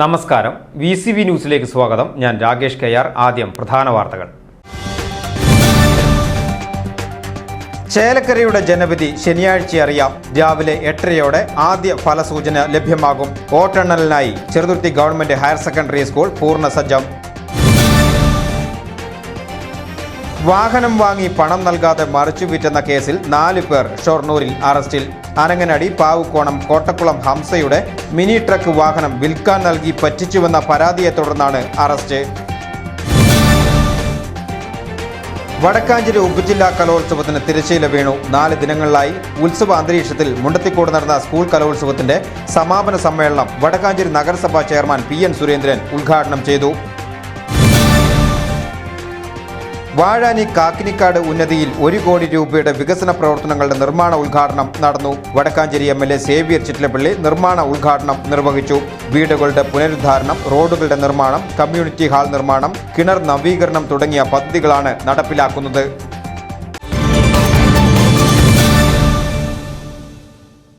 നമസ്കാരം. V C V ന്യൂസിലേക്ക് സ്വാഗതം. ഞാൻ രാകേഷ് കെ ആർ. ആദ്യം പ്രധാന വാർത്തകൾ. ചേലക്കരയുടെ ജനവിധി ശനിയാഴ്ച അറിയാം. രാവിലെ എട്ടരയോടെ ആദ്യ ഫലസൂചന ലഭ്യമാകും. വോട്ടെണ്ണലിനായി Cheruthuruthy government higher secondary school പൂർണ സജ്ജം. വാഹനം വാങ്ങി പണം നൽകാതെ മറിച്ചു വിറ്റെന്ന കേസിൽ നാല് പേർ ഷൊർണൂരിൽ അറസ്റ്റിൽ. അനങ്ങനടി പാവുക്കോണം കോട്ടക്കുളം ഹംസയുടെ മിനി ട്രക്ക് വാഹനം വിൽക്കാൻ നൽകി പറ്റിച്ചുവെന്ന പരാതിയെ തുടർന്നാണ് അറസ്റ്റ്. വടക്കാഞ്ചേരി ഉപജില്ലാ കലോത്സവത്തിന് തിരശ്ശീല വീണു. നാല് ദിനങ്ങളിലായി ഉത്സവ അന്തരീക്ഷത്തിൽ മുണ്ടത്തിക്കോട് നടന്ന സ്കൂൾ കലോത്സവത്തിന്റെ സമാപന സമ്മേളനം വടക്കാഞ്ചേരി നഗരസഭാ ചെയർമാൻ പി എൻ സുരേന്ദ്രൻ ഉദ്ഘാടനം ചെയ്തു. വാഴാനി കാക്കിനിക്കാട് ഉന്നതിയിൽ ഒരു കോടി രൂപയുടെ വികസന പ്രവർത്തനങ്ങളുടെ നിർമ്മാണ ഉദ്ഘാടനം നടന്നു. Wadakkanchery M L A Xavier Chittilappilly നിർമ്മാണ ഉദ്ഘാടനം നിർവഹിച്ചു. വീടുകളുടെ പുനരുദ്ധാരണം റോഡുകളുടെ നിർമ്മാണം കമ്മ്യൂണിറ്റി ഹാൾ നിർമ്മാണം കിണർ നവീകരണം തുടങ്ങിയ പദ്ധതികളാണ് നടപ്പിലാക്കുന്നത്.